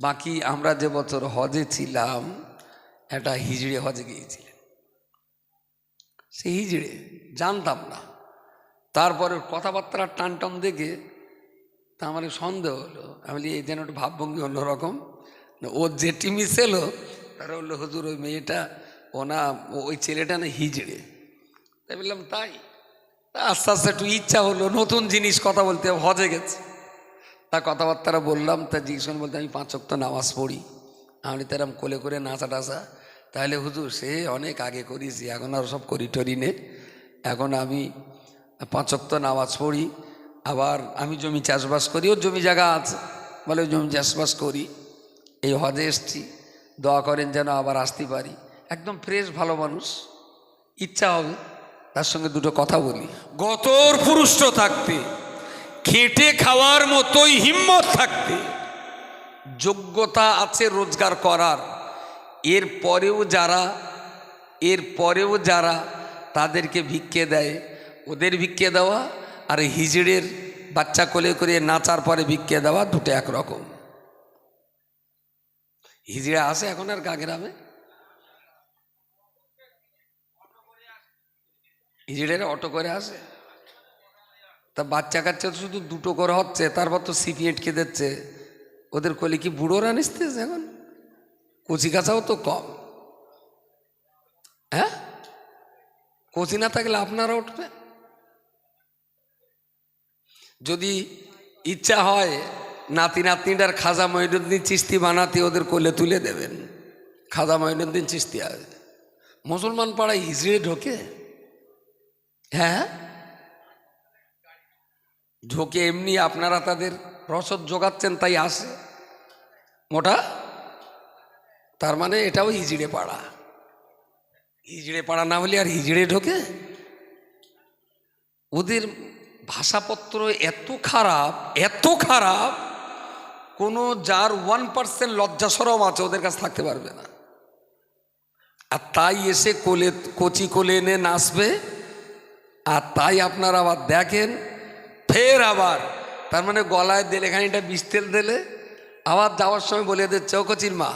বাকি আমরা যে বছর হজে ছিলাম, একটা হিজড়ে হজে গিয়েছিলেন সে হিজড়ে জানতাম না। তারপরে কথাবার্তার টান টান দেখে তা আমার সন্দেহ হলো। আমি এই যেন একটু ভাবভঙ্গি অন্যরকম। ওর যে টিমি ছিল, তারা বলল, হুজুর, ওই মেয়েটা, ও না, ওই ছেলেটা না হিজড়ে। তাই বললাম, তাই? আস্তে আস্তে একটু ইচ্ছা হলো, নতুন জিনিস কথা বলতে হজে গেছে। তা কথাবার্তারা বললাম, তা জিজ্ঞেস বলতে আমি পাঁচ তো নামাজ পড়ি। আমি তেরাম কোলে করে নাচা টাচা। তাহলে হুজুর, সে অনেক আগে করিছি এখন আর সব করি টরি নে। এখন আমি পাঁচ তো নামাজ পড়ি, আবার আমি জমি চাষবাস করি, ওর জমি জায়গা আছে, বলে জমি চাষবাস করি। এই হজে এসছি, দোয়া করেন যেন আবার আসতে পারি। একদম ফ্রেশ ভালো মানুষ, ইচ্ছা হবে, তার সঙ্গে দুটো কথা বলি। গতর পুরুষ্ট থাকতে। খেটে খাওয়ার মতোই হিম্মত থাকতে যোগ্যতা আছে রোজগার করার। এর পরেও যারা, এর পরেও যারা তাদেরকে ভিক্ষে দেয়, ওদের ভিক্ষে দেওয়া আর হিজড়ের বাচ্চা কোলে করে নাচার পরে ভিক্ষে দেওয়া দুটো একরকম। হিজড়া আসে এখন আর গাগ্রামে হিজড়ের অটো করে আসে? তা বাচ্চা কাচ্চা তো শুধু দুটো করে হচ্ছে, তারপর তো সিপিএটকে দিচ্ছে। ওদের কোলে কি বুড়োরা নিসতেছে এখন? কচি কাঁচাও তো কম। হ্যাঁ? কচি না থাকলে আপনারা উঠবে যদি ইচ্ছা হয়, নাতি নাতনিটার খাজা মঈনুদ্দিন চিস্তি বানাতে ওদের কোলে তুলে দেবেন। খাজা মঈনুদ্দিন চিস্তি আছে মুসলমান পাড়ায় হিজড়ে ঢোকে? হ্যাঁ? ঢোকে এমনি আপনারা তাদের রসদ যোগাচ্ছেন তাই আসে। মোটা, তার মানে এটাও হিজড়ে পাড়া। হিজড়ে পাড়া না হলে আর হিজড়ে ঢোকে? ওদের ভাষাপত্র এত খারাপ এত খারাপ, কোনো যার ওয়ান পার্সেন্ট লজ্জা সরম আছে ওদের কাছে থাকতে পারবে না। আর তাই এসে কোলে, কচি কোলে এনে নাচবে। আর তাই আপনারা আবার দেখেন ফের আবার। তার মানে গলায় দিলে খানিটা বিস্তেল দিলে, আবার যাওয়ার সময় বলে দিচ্ছে ও কচির মা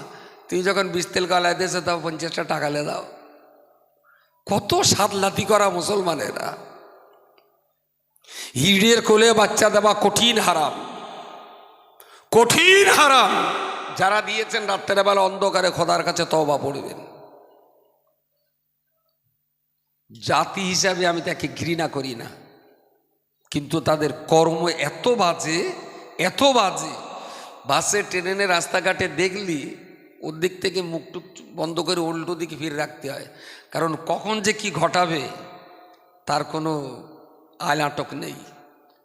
তুমি যখন বিস্তেল গলায় দিয়েছ, তাও পঞ্চাশটা টাকা লে দাও। কত সাতলাতি করা মুসলমানেরা। হিড়ের কোলে বাচ্চা দেওয়া কঠিন হারাম। কঠিন হারাম। যারা দিয়েছেন রাত্রের বেলা অন্ধকারে খোদার কাছে তবা পড়বেন। জাতি হিসাবে আমি তাকে ঘৃণা করি না। কিন্তু তাদের কর্ম এত বাজে এত বাজে। বাসে, ট্রেনে, রাস্তাঘাটে দেখলি ওর দিক থেকে মুখটুক বন্ধ করে উল্টো দিকে ফিরে রাখতে হয়। কারণ কখন যে কি ঘটাবে, তার কোনো আলাটক নেই।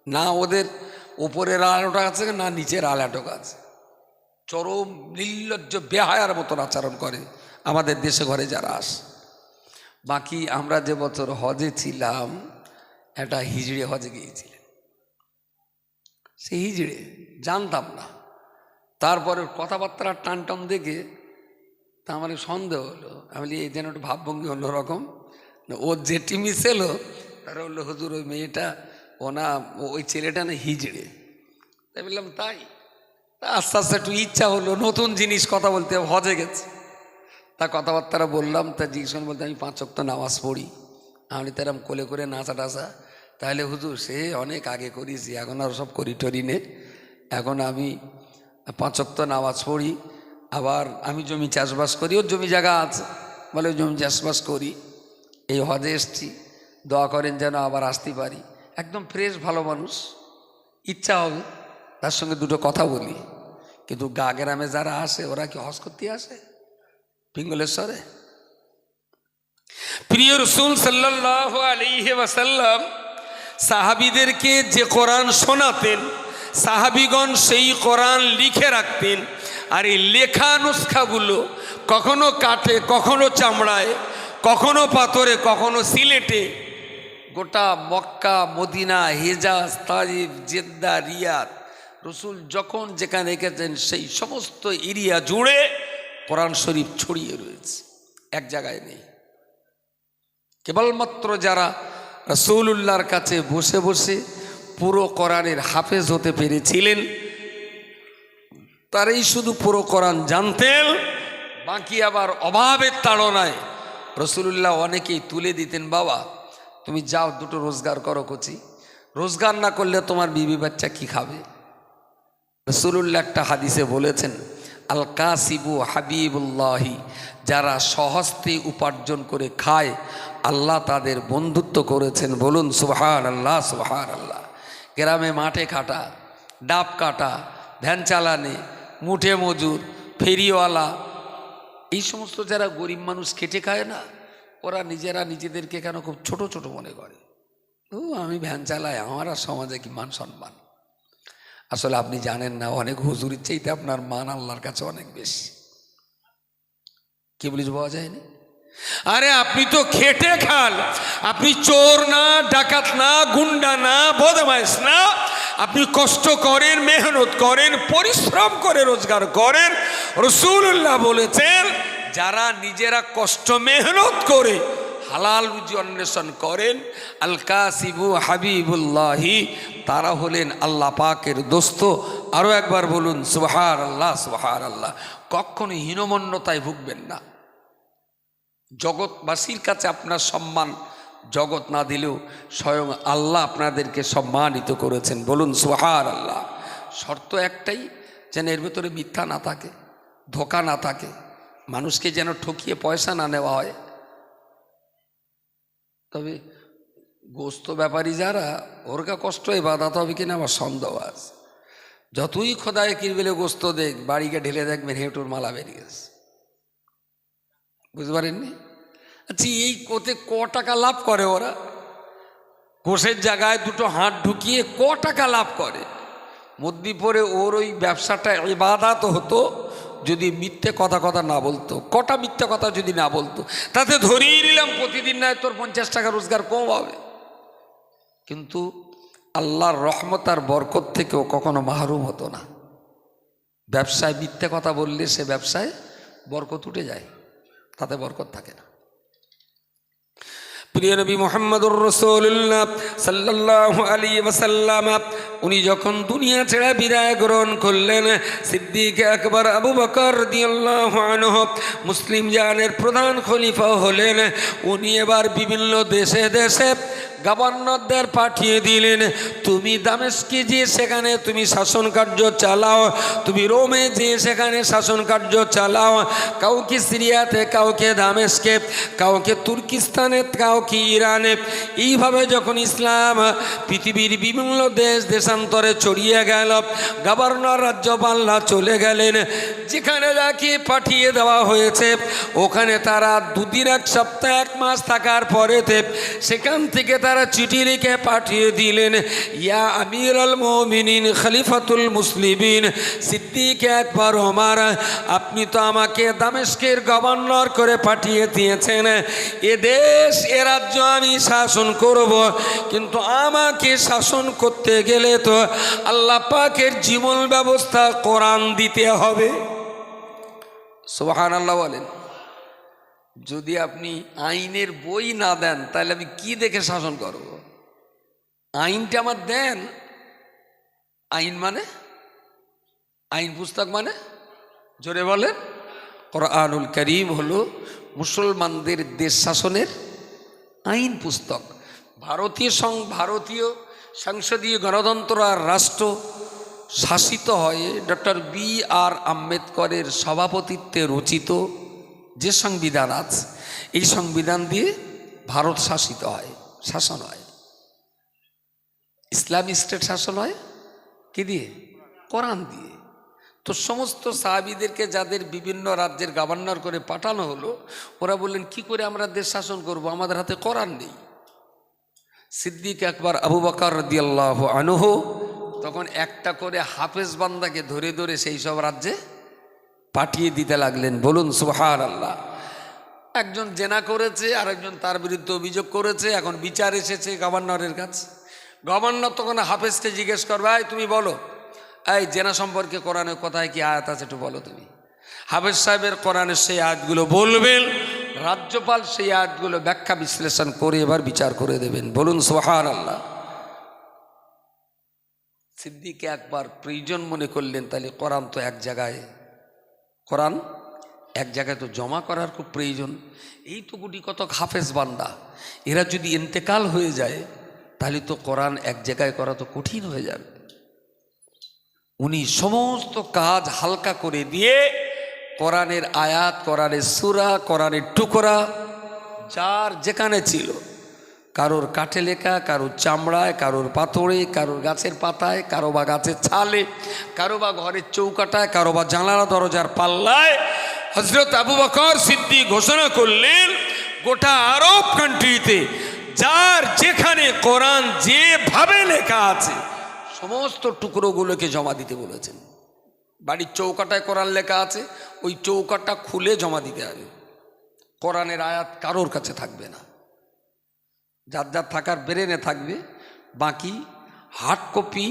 না ওদের ওপরের আলাটক আছে, না নিচের আলাটক আছে। চরম নির্লজ্জ, বেহায়ার মতন আচরণ করে আমাদের দেশে ঘরে যারা আসে। বাকি আমরা যে বছর হজে ছিলাম একটা হিজড়ে হজে গিয়েছিলেন। সে হিজড়ে জানতাম না। তারপরে কথাবার্তার টান টান দেখে তা আমার সন্দেহ হলো। আমি এই যেন একটু ভাবভঙ্গি অন্যরকম ওর যে টিমি ছিল তারা বলল, হুজুর, ওই মেয়েটা, ও না, ওই ছেলেটা না হিজড়ে। তাই বললাম, তাই? আস্তে আস্তে একটু ইচ্ছা হলো, নতুন জিনিস কথা বলতে হজে গেছে। তা কথাবার্তারা বললাম, তা জিজ্ঞেস বলতে, আমি পাঁচ তো নামাজ পড়ি। আমি তেরাম কোলে করে নাচা টাচা তাহলে হুজুর, সে অনেক আগে করিছি এখন আর সব করি টরি নে এখন আমি পাঁচ নামাজ পড়ি, আবার আমি জমি চাষবাস করি, ওর জমি জায়গা আছে, বলে জমি চাষবাস করি। এই হজে এসছি, দোয়া করেন যেন আবার আসতে পারি। একদম ফ্রেশ ভালো মানুষ, ইচ্ছা হবে, তার সঙ্গে দুটো কথা বলি। কিন্তু গা গ্রামে যারা আসে, ওরা কি হজ করতে আসে? পিঙ্গলেশ্বরে? প্রিয় রসুল সাল্লাহ আলিহে ওয়াসাল্লাম সাহাবিদেরকে যে কোরআন শোনাতেন, সাহাবিগণ সেই কোরআন লিখে রাখতেন, আর এই লেখা নুস্খাগুলো কখনো কাঠে, কখনো চামড়ায়, কখনো পাথরে, কখনো সিলেটে, গোটা মক্কা, মদিনা, হেজাজ তাজিব জেদ্দা, রিয়াদ, রসুল যখন যেখানে রেখেছেন সেই সমস্ত এরিয়া জুড়ে কোরআন শরীফ ছড়িয়ে রয়েছে। এক জায়গায় নেই। কেবলমাত্র যারা রসুল্লাহর কাছে বসে বসে পুরো কোরআনের হাফেজ হতে পেরেছিলেন। তারাই শুধু পুরো কোরআন জানতেন, বাকি আবার অভাবের তাড়নায় রসুলুল্লাহ অনেকেই তুলে দিতেন, বাবা, তুমি যাও, দুটো রোজগার করো কচি। রোজগার না করলে তোমার বিবি বাচ্চা কি খাবে? রসুলুল্লাহ একটা হাদিসে বলেছেন আল কাসিবু হাবিবুল্লাহি, যারা সহস্তে উপার্জন করে খায় আল্লাহ তাদের বন্ধুত্ব করেছেন, বলুন সুবহান আল্লাহ সুবহান আল্লাহ গ্রামে মাঠে কাটা, ডাব কাটা, ভ্যান চালানে, মুঠে মজুর, ফেরিওয়ালা, এই সমস্ত যারা গরিব মানুষ খেটে খায় না, ওরা নিজেরা নিজেদেরকে কেন খুব ছোট ছোট মনে করে? ও, আমি ভ্যান চালাই, আমার আর সমাজে কি মান সম্মান? আসলে আপনি জানেন না, অনেক হুজুরির চাইতে আপনার মান আল্লাহর কাছে অনেক বেশি। কি বলিস পাওয়া যায়নি? আরে আপনি তো খেটে খান। আপনি চোর না, ডাকাত না, গুন্ডা না, বদমাইশ না। আপনি কষ্ট করেন, মেহনত করেন, পরিশ্রম করে রোজগার করেন। রসুল্লাহ বলেছেন, যারা নিজেরা কষ্ট, মেহনত করে, হালাল রুজি অন্বেষণ করেন আল কাসিবু হাবিবুল্লাহি, তারা হলেন আল্লাহ পাকের দোস্ত। আরও একবার বলুন সুবহার আল্লাহ সুবহার আল্লাহ কখনো হীনমন্যতায় ভুগবেন না। জগৎবাসীর কাছে আপনার সম্মান জগৎ না দিলেও স্বয়ং আল্লাহ আপনাদেরকে সম্মানিত করেছেন। বলুন সোহার আল্লাহ শর্ত একটাই, যেন এর ভেতরে মিথ্যা না থাকে, ধোকা না থাকে। মানুষকে যেন ঠকিয়ে পয়সা না নেওয়া হয়। তবে গোস্ত ব্যাপারী যারা ওরকা কষ্ট এ বাধাতে হবে কিনা আমার সন্দেহ আছে। যতই খোদায় কিরবেলে গোস্ত দেখ, বাড়িকে ঢেলে দেখবেন হেঁটুর মালা বেরিয়ে গেছে। বুঝতে পারেননি? আচ্ছা এই কোতে ক টাকা লাভ করে ওরা? কোষের জায়গায় দুটো হাত ঢুকিয়ে ক টাকা লাভ করে? মধ্যে পরে ওর ওই ব্যবসাটা ইবাদাত হতো যদি মিথ্যে কথা কথা না বলতো। কটা মিথ্যে কথা যদি না বলতো? তাতে ধরিয়ে নিলাম প্রতিদিন নয় তোর পঞ্চাশ টাকা রোজগার কম হবে। কিন্তু আল্লাহর রহমত আর বরকত থেকেও কখনো মাহরুম হতো না। ব্যবসায় মিথ্যে কথা বললে সে ব্যবসায় বরকত উঠে যায়। তাতে বরকত থাকে না। প্রিয় নবী মোহাম্মদুর রসুল্লাহ সাল্লাহ আলী ওসাল্লাম উনি যখন দুনিয়া ছেড়ে বিদায় গ্রহণ করলেন, সিদ্দিক একবার আবু বকর দিয়াল্লাহ মুসলিম জানের প্রধান খলিফা হলেন। উনি এবার বিভিন্ন দেশে দেশে গভর্নরদের পাঠিয়ে দিলেন, তুমি দামেস্কে যে সেখানে তুমি শাসন কার্য চালাও, তুমি রোমে যে সেখানে শাসন কার্য চালাও, কাউকে সিরিয়াতে, কাউকে দামেস্কে, কাউকে তুর্কিস্তানে ইরানে? এইভাবে যখন ইসলাম পৃথিবীর বিভিন্ন দেশ দেশান্তরে ছড়িয়ে গেল, গভর্নর রাজ্যপাল্লা চলে গেলেন। যেখানে যাকে পাঠিয়ে দেওয়া হয়েছে, ওখানে তারা দুদিন, এক সপ্তাহ, এক মাস থাকার পরেতে সেখান থেকে তারা চিঠি লিখে পাঠিয়ে দিলেন, ইয়া আমির আল মোমিনিন, খলিফাতুল মুসলিমিন, সিদ্দিক একবার ওমার, আপনি তো আমাকে দামেস্কের গভর্নর করে পাঠিয়ে দিয়েছেন। এ দেশ, এ রাজ্য আমি শাসন করব, কিন্তু আমাকে শাসন করতে গেলে তো আল্লাহ পাকের জীবন ব্যবস্থা কোরআন দিতে হবে। সোহান আল্লাহ বলেন। যদি আপনি আইনের বই না দেন, তাহলে আমি কি দেখে শাসন করব? আইনটা আমার দেন। আইন মানে? আইন পুস্তক মানে? জোরে বলেন। কোরআনুল করিম হলো মুসলমানদের দেশ শাসনের আইন পুস্তক। ভারতীয় সং ভারতীয় সংসদীয় গণতন্ত্র আর রাষ্ট্র শাসিত হয়ে ডক্টর বি আর আম্বেদকরের সভাপতিত্বে রচিত যে সংবিধান আছে এই সংবিধান দিয়ে ভারত শাসিত হয়, শাসন হয়। ইসলামী স্টেট শাসন হয় কি দিয়ে? কোরআন দিয়ে। তো সমস্ত সাহাবিদেরকে যাদের বিভিন্ন রাজ্যের গভর্নর করে পাঠানো হলো ওরা বললেন কি করে আমরা দেশ শাসন করব? আমাদের হাতে করার নেই। সিদ্দিক একবার আবু বকর রদিয়াল্লাহ আনুহ তখন একটা করে হাফেজ বান্দাকে ধরে ধরে সেই সব রাজ্যে পাঠিয়ে দিতে লাগলেন। বলুন সুহার আল্লাহ একজন জেনা করেছে আর একজন তার বিরুদ্ধে অভিযোগ করেছে এখন বিচার এসেছে গভর্নরের কাছে। গভর্নর তখন হাফেজকে জিজ্ঞেস করবে "এই, তুমি বলো এই জেনা সম্পর্কে কোরআনের কথায় কি আয়াত আছে একটু বলো তুমি। হাফেজ সাহেবের কোরআনের সেই আয়াতগুলো বলবেন, রাজ্যপাল সেই আয়াতগুলো ব্যাখ্যা বিশ্লেষণ করে এবার বিচার করে দেবেন। বলুন সোহার আল্লাহ সিদ্দিকে একবার প্রয়োজন মনে করলেন, তাহলে কোরআন তো এক জায়গায়। কোরআন এক জায়গায় তো জমা করার খুব প্রয়োজন। এই তো গুটি কত হাফেজ বান্দা। এরা যদি ইন্তেকাল হয়ে যায়, তাহলে তো কোরআন এক জায়গায় করা তো কঠিন হয়ে যাবে। উনি সমস্ত কাজ হালকা করে দিয়ে কোরআনের আয়াত, কোরআনের সুরা, কোরআনের টুকরা, যার যেখানে ছিল, কারোর কাঠে লেখা, কারোর চামড়ায়, কারোর পাথরে, কারোর গাছের পাতায়, কারও বা গাছের ছালে, কারও বা ঘরের চৌকাটায়, কারও বা জানালা দরজার পাল্লায় হজরত আবু বকর সিদ্দিক ঘোষণা করলেন, গোটা আরব কান্ট্রিতে যার যেখানে কোরআন যেভাবে লেখা আছে সমস্ত টুকরোগুলোকে জমা দিতে বলেছেন। বাড়ির চৌকাটায় কোরআন লেখা আছে, ওই চৌকাটা খুলে জমা দিতে হবে। কোরআনের আয়াত কারোর কাছে থাকবে না। যার যার থাকার ব্রেনে থাকবে, বাকি হার্ড কপি,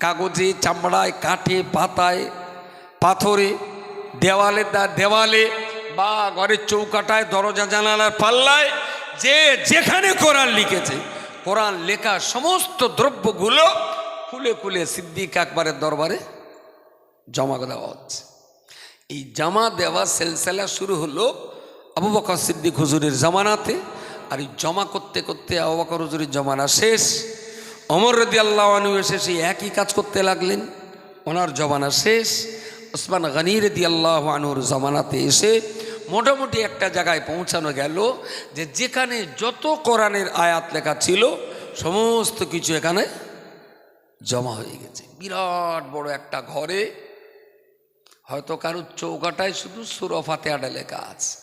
কাগজে, চামড়ায়, কাঠে, পাতায়, পাথরে, দেওয়ালে দেওয়ালে বা ঘরের চৌকাটায়, দরজা, জানালার পাল্লায়, যে যেখানে কোরআন লিখেছে, কোরআন লেখা সমস্ত দ্রব্যগুলো খুলে খুলে সিদ্দিক আকবরের দরবারে জমা দেওয়া হচ্ছে। এই জমা দেওয়া সেলসেলা শুরু হলো আবু বকর সিদ্দিক হুজুরের জামানাতে, আর এই জমা করতে করতে আবু বকর হুজুরের জমানা শেষ। অমর রদি আল্লাহ এসে সেই একই কাজ করতে লাগলেন, ওনার জমানা শেষ। ওসমান গনি রদি আল্লাহ আনুর জমানাতে এসে মোটামুটি একটা জায়গায় পৌঁছানো গেল যে যেখানে যত কোরআনের আয়াত লেখা ছিল, সমস্ত কিছু এখানে জমা হয়ে গেছে। বিরাট বড় একটা ঘরে হয়তো কারোর চৌকাটায় শুধু সুরফাতে আডা লেখা আছে।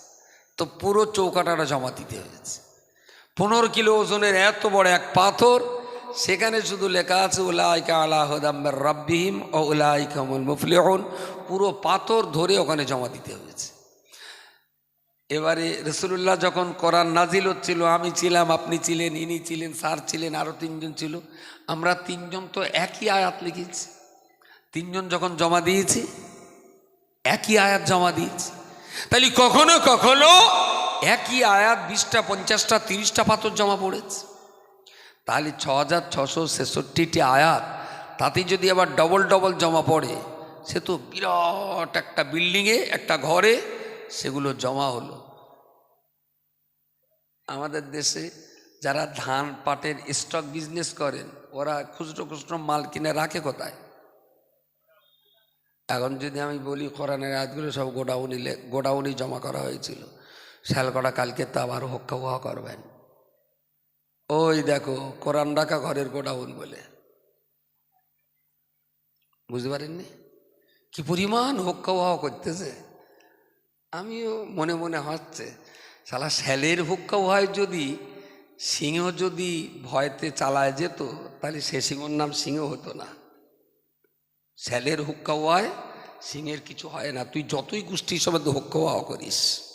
তো পুরো চৌকাটাটা জমা দিতে হয়েছে। পনেরো কিলো ওজনের এত বড় এক পাথর, সেখানে শুধু লেখা আছে, উলাইকা আলা হদাম্বের রব্বিহিম ও উলাইকা মুফলিহন। পুরো পাথর ধরে ওখানে জমা দিতে হয়েছে। এবারে রসুল্লাহ যখন কোরআন নাজিল হচ্ছিল, আমি ছিলাম, আপনি ছিলেন, ইনি ছিলেন, স্যার ছিলেন আরও তিনজন ছিল, আমরা তিনজন তো একই আয়াত লিখেছি। তিনজন যখন জমা দিয়েছি, একই আয়াত জমা দিয়েছি। তাহলে কখনো কখনো একই আয়াত বিশটা, পঞ্চাশটা, তিরিশটা পাথর জমা পড়েছে। তাহলে ছ হাজার ছশো ছেষট্টিটি আয়াত তাতে যদি আবার ডবল ডবল জমা পড়ে, সে তো বিরাট একটা বিল্ডিংয়ে একটা ঘরে সেগুলো জমা হলো। আমাদের দেশে যারা ধান পাটের স্টক বিজনেস করেন, ওরা খুচরো খুচরো মাল কিনে রাখে কোথায়? এখন যদি আমি বলি কোরআনের আয়াতগুলো সব গোডাউনি গোডাউনি জমা করা হয়েছিল। শ্যালকটা কালকে তা আবার হক্কা হুয়া করবেন। ওই দেখো, কোরআন রাখা ঘরের গোডাউন বলে। বুঝতে পারেননি? কি পরিমাণ হক্কা হুয়া করতেছে? আমিও মনে মনে হচ্ছে, শালা শ্যালের হুক্কা হয় যদি, সিংহ যদি ভয়তে চালায় যেত, তাহলে সে সিংহর নাম সিংহ হতো না। শ্যালের হুক্কা হয় সিংহের কিছু হয় না। তুই যতই গোষ্ঠী সবাই হুক্কা করিস।